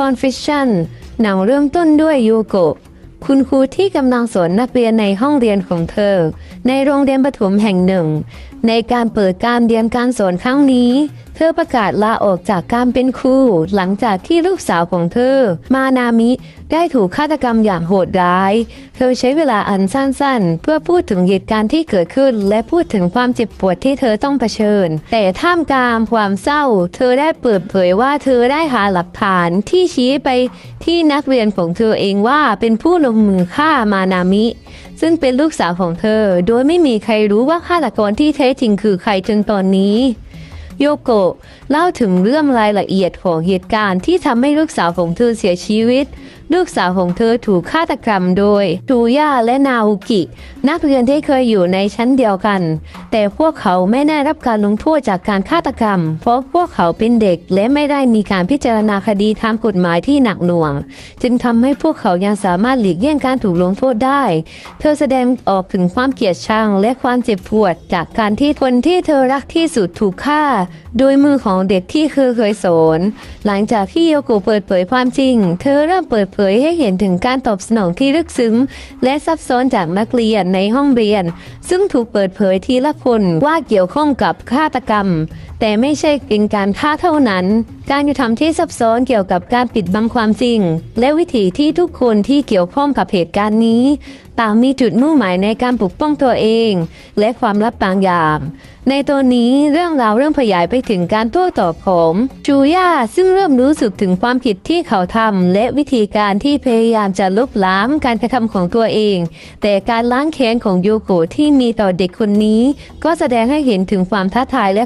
Confession หนังเริ่มต้นด้วยยูโกะคุณครูที่กำลังสอนนักเรียนในห้องเรียนของเธอ ในโรงเรียนประถมแห่งหนึ่ง ในการเปิดการเรียนการสอนครั้งนี้ เธอประกาศลาออกจากการเป็นครูหลังจากที่ลูกสาวของเธอ มานามิ ได้ถูกฆาตกรรมอย่างโหดร้าย เธอใช้เวลาอันสั้นๆ เพื่อพูดถึงเหตุการณ์ที่เกิดขึ้น และพูดถึงความเจ็บปวดที่เธอต้องเผชิญ แต่ท่ามกลางความเศร้า เธอได้เปิดเผยว่าเธอได้หาหลักฐานที่ชี้ไปที่นักเรียนของเธอเองว่าเป็นผู้ลงมือฆ่ามานามิ ซึ่งเป็นลูกสาวของเธอ โดยไม่มีใครรู้ว่าฆาตกรที่แท้จริงคือใครจนตอนนี้โยโกะเล่าถึงเรื่องรายละเอียดของเหตุการณ์ที่ทำให้ลูกสาวของเธอเสียชีวิต ลูกสาวของเธอถูกฆาตกรรมโดยทูย่าและนาอุกิ นักเรียนที่เคยอยู่ในชั้นเดียวกัน แต่พวกเขาไม่ได้รับการลงโทษจากการฆาตกรรม เพราะพวกเขาเป็นเด็กและไม่ได้มีการพิจารณาคดีทางกฎหมายที่หนักหน่วง จึงทำให้พวกเขายังสามารถหลีกเลี่ยงการถูกลงโทษได้ เธอแสดงออกถึงความเกลียดชังและความเจ็บปวด จากการที่คนที่เธอรักที่สุดถูกฆ่า โดยมือของเด็กที่เคยเคยสอนหลังจากที่โยโกะเปิดเผยความจริง เธอเริ่มเปิดเผยยให้เห็นถึงการตอบสนองที่ลึกซึ้ง และซับซ้อนจากนักเรียนในห้องเรียน ซึ่งถูกเปิดเผยทีละคนว่าเกี่ยวข้องกับฆาตกรรม แต่ไม่ใช่เป็นการฆ่าเท่านั้น การกระทำที่ซับซ้อนเกี่ยวกับการปิดบังความจริง และวิธีที่ทุกคนที่เกี่ยวข้องกับเหตุการณ์นี้ต่างมีจุดมุ่งหมายในการปกป้องตัวเอง และความลับบางอย่างในตัวนี้เรื่องราวเริ่มขยายไปถึงการโต้ตอบของจูย่าซึ่งเริ่มรู้สึกถึงความผิดที่เขาทำและวิธีการที่พยายามจะลบล้างการกระทำของตัวเอง แต่การล้างแค้นของโยโกะที่มีต่อเด็กคนนี้ ก็แสดงให้เห็นถึงความท้าทายและ